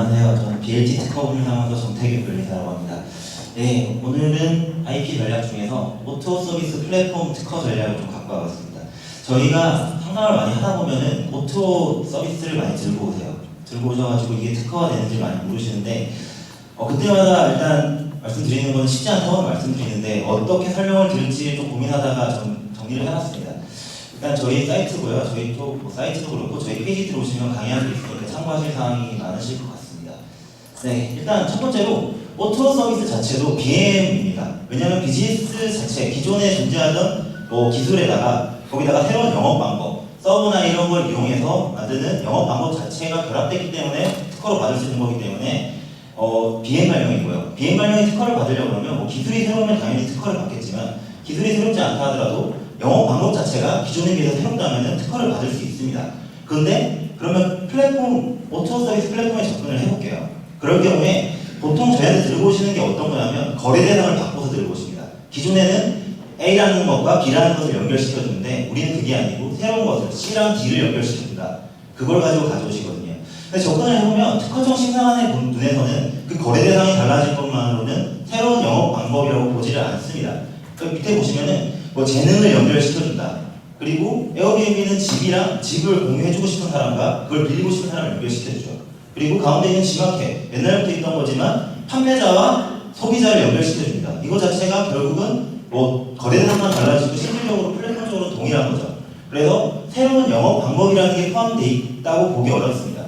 안녕하세요. 저는 BLT 특허 운영사무소 정태규 변리사라고 합니다. 네, 오늘은 IP 전략 중에서 오토 서비스 플랫폼 특허 전략을 좀 갖고 와봤습니다. 저희가 상담을 많이 하다 보면은 오토 서비스를 많이 들고 오세요. 들고 오셔가지고 이게 특허가 되는지 많이 모르시는데 어, 그때마다 일단 말씀드리는 건 쉽지 않다고 말씀드리는데 어떻게 설명을 드릴지 좀 고민하다가 좀 정리를 해놨습니다. 일단 저희 사이트고요. 저희 쪽뭐 사이트도 그렇고 저희 페이지 들어오시면 강의한 게 있으니까 참고하실 사항이 많으실 것 같습니다. 네, 일단 첫 번째로 오토 서비스 자체도 BM입니다. 왜냐하면 비즈니스 자체 기존에 존재하던 뭐 기술에다가 거기다가 새로운 영업 방법, 서브나 이런 걸 이용해서 만드는 영업 방법 자체가 결합됐기 때문에 특허를 받을 수 있는 거기 때문에 어, BM 발명이고요. BM 발명의 특허를 받으려고 그러면 뭐 기술이 새로우면 당연히 특허를 받겠지만 기술이 새롭지 않다 하더라도 영업 방법 자체가 기존에 비해서 새롭다면 특허를 받을 수 있습니다. 그런데 그러면 플랫폼, 오토 서비스 플랫폼에 접근을 해볼게요. 그럴 경우에 보통 저희한테 들고 오시는 게 어떤 거냐면 거래 대상을 바꿔서 들고 오십니다. 기존에는 A라는 것과 B라는 것을 연결시켜주는데 우리는 그게 아니고 새로운 것을 C랑 D를 연결시켜준다. 그걸 가지고 가져오시거든요. 근데 접근을 해보면 특허청 심사관의 분- 눈에서는 그 거래 대상이 달라질 것만으로는 새로운 영업 방법이라고 보지를 않습니다. 그 밑에 보시면은 뭐 재능을 연결시켜준다. 그리고 에어비앤비는 집이랑 집을 공유해주고 싶은 사람과 그걸 빌리고 싶은 사람을 연결시켜주죠. 그리고 가운데 있는 지마켓 옛날부터 있던 거지만 판매자와 소비자를 연결시켜줍니다. 이거 자체가 결국은 뭐 거래 대상만 달라지고 실질적으로 플랫폼적으로 동일한 거죠. 그래서 새로운 영업 방법이라는 게 포함되어 있다고 보기 어렵습니다.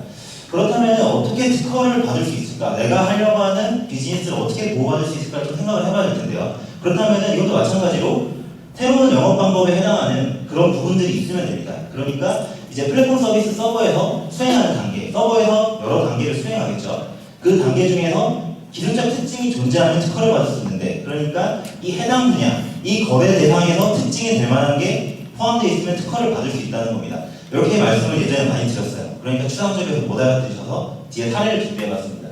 그렇다면 어떻게 특허를 받을 수 있을까? 내가 하려고 하는 비즈니스를 어떻게 보호받을 수 있을까 좀 생각을 해봐야 될 텐데요. 그렇다면 이것도 마찬가지로 새로운 영업 방법에 해당하는 그런 부분들이 있으면 됩니다. 그러니까 이제 플랫폼 서비스 서버에서 수행하는 단계, 서버에서 여러 단계를 수행하겠죠. 그 단계 중에서 기술적 특징이 존재하는 특허를 받을 수 있는데, 그러니까 이 해당 분야, 이 거래 대상에서 특징이 될 만한 게 포함되어 있으면 특허를 받을 수 있다는 겁니다. 이렇게 말씀을 예전에 많이 드렸어요. 그러니까 추상적에서 못 알아들으셔서 뒤에 사례를 준비해 봤습니다.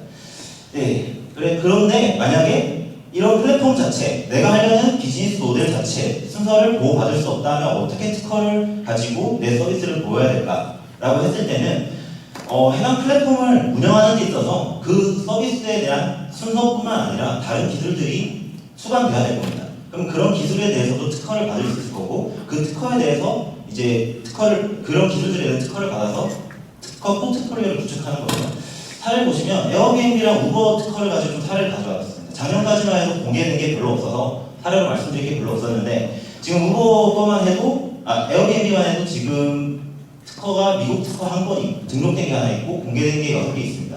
네, 그래 그런데 만약에 이런 플랫폼 자체, 내가 하려는 비즈니스 모델 자체 순서를 보호받을 수 없다면 어떻게 특허를 가지고 내 서비스를 보여야 될까라고 했을 때는 어, 해당 플랫폼을 운영하는 데 있어서 그 서비스에 대한 순서뿐만 아니라 다른 기술들이 수반돼야 될 겁니다. 그럼 그런 기술에 대해서도 특허를 받을 수 있을 거고 그 특허에 대해서 이제 특허를 그런 기술들에 대해서 특허를 받아서 특허 포트폴리오를 구축하는 거죠. 사례를 보시면 에어비앤비랑 우버 특허를 가지고 좀 사례를 가져왔습니다. 작년까지만 해도 공개된 게 별로 없어서 사례로 말씀드릴 게 별로 없었는데 지금 우버만 해도 아 에어비앤비만 해도 지금 특허가 미국 특허 한 건이 등록된 게 하나 있고 공개된 게 여섯 개 있습니다.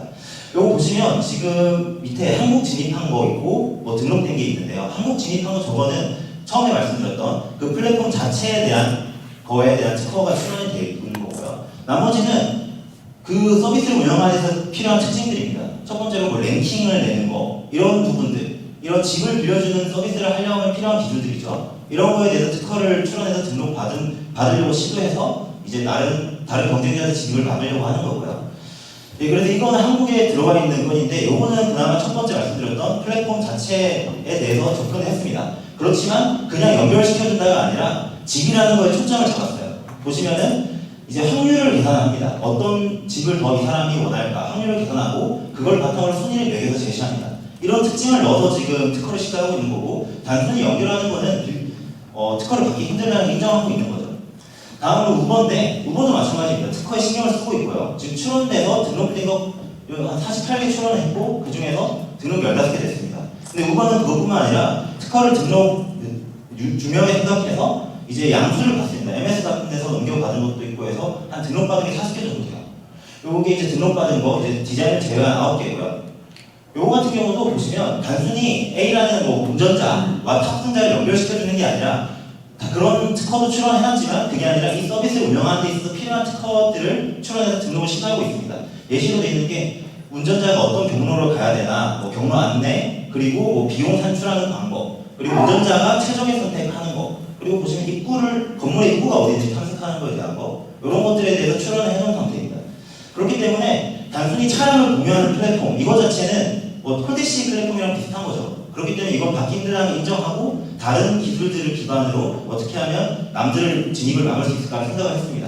요거 보시면 지금 밑에 한국 진입한 거 있고 뭐 등록된 게 있는데요. 한국 진입한 거 저거는 처음에 말씀드렸던 그 플랫폼 자체에 대한 거에 대한 특허가 출원이 되어 있는 거고요. 나머지는 그 서비스를 운영하는 데서 필요한 특징들입니다. 첫 번째로 뭐 랭킹을 내는 거 이런 부분들 이런 집을 빌려주는 서비스를 하려면 필요한 기술들이죠. 이런 거에 대해서 특허를 출원해서 등록 받은 받으려고 시도해서 이제 다른 다른 경쟁자한테 진입을 받으려고 하는 거고요. 네, 그래서 이거는 한국에 들어가 있는 건인데 이거는 그나마 첫 번째 말씀드렸던 플랫폼 자체에 대해서 접근을 했습니다. 그렇지만 그냥 연결시켜준다가 아니라 집이라는 거에 초점을 잡았어요. 보시면은 이제 확률을 계산합니다. 어떤 집을 더 이 사람이 원할까 확률을 계산하고 그걸 바탕으로 순위를 매겨서 제시합니다. 이런 특징을 넣어서 지금 특허를 시도하고 있는 거고 단순히 연결하는 거는 어, 특허를 받기 힘들다는 걸 인정하고 있는 거죠. 다음은 우버인데 우버도 마찬가지입니다. 특허에 신경을 쓰고 있고요. 지금 출원돼서 등록된 거한 48개 출원했고 그 중에서 등록 15개 됐습니다. 근데 우버는 그것뿐만 아니라 특허를 등록 유- 유명에 생각해서 이제 양수를 받습니다. MS 같은 데서 넘겨받은 것도 있고 해서 한 등록받은 게 40개 정도 돼요. 요게 이제 등록받은 거 이제 디자인을 제외한 9개고요. 요거 같은 경우도 보시면 단순히 A라는 뭐 운전자와 탑승자를 연결시켜주는 게 아니라 다 그런 특허도 출원해놨지만 그게 아니라 이 서비스를 운영하는 데 있어서 필요한 특허들을 출원해서 등록을 시도하고 있습니다. 예시로 있는 게 운전자가 어떤 경로로 가야 되나, 뭐 경로 안내, 그리고 뭐 비용 산출하는 방법, 그리고 운전자가 최적의 선택하는 거, 그리고 보시면 입구를 건물의 입구가 어디인지 탐색하는 거에 대한 거 이런 것들에 대해서 출원을 해놓은 상태입니다. 그렇기 때문에 단순히 차량을 공유하는 플랫폼 이거 자체는 뭐 폴대시 플랫폼이랑 비슷한 거죠. 그렇기 때문에 이건 걸 인정하고 다른 기술들을 기반으로 어떻게 하면 남들을 진입을 막을 수 있을까 생각을 했습니다.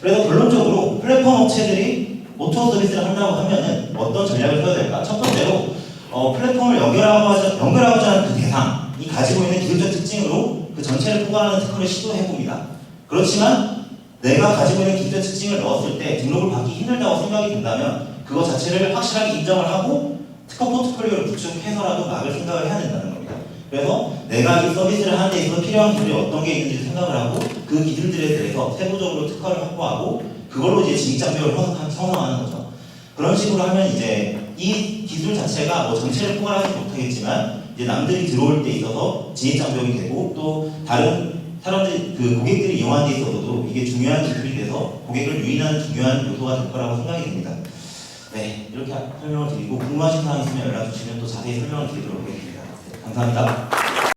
그래서 결론적으로 플랫폼 업체들이 오토 서비스를 한다고 하면은 어떤 전략을 써야 될까? 첫 번째로 어, 플랫폼을 연결하고 하자, 연결하고자 하는 그 대상이 가지고 있는 기술적 특징으로 그 전체를 포괄하는 특허를 시도해 봅니다. 그렇지만 내가 가지고 있는 기술적 특징을 넣었을 때 등록을 받기 힘들다고 생각이 든다면 그거 자체를 확실하게 인정을 하고 특허 포트폴리오를 구축해서라도 막을 생각을 해야 된다는 겁니다. 그래서 내가 이 서비스를 하는 데 있어서 필요한 기술이 어떤 게 있는지 생각을 하고 그 기술들에 대해서 세부적으로 특허를 확보하고 그걸로 이제 진입장벽을 형성- 형성하는 거죠. 그런 식으로 하면 이제 이 기술 자체가 뭐 전체를 포괄하지 못하겠지만 이제 남들이 들어올 때 있어서 진입장벽이 되고 또 다른 사람들이 그 고객들이 이용하는 데 있어서도 이게 중요한 기술이 돼서 고객을 유인하는 중요한 요소가 될 거라고 생각이 됩니다. 네, 이렇게 설명을 드리고 궁금하신 사항 있으면 연락 주시면 또 자세히 설명을 드리도록 하겠습니다. 네, 감사합니다.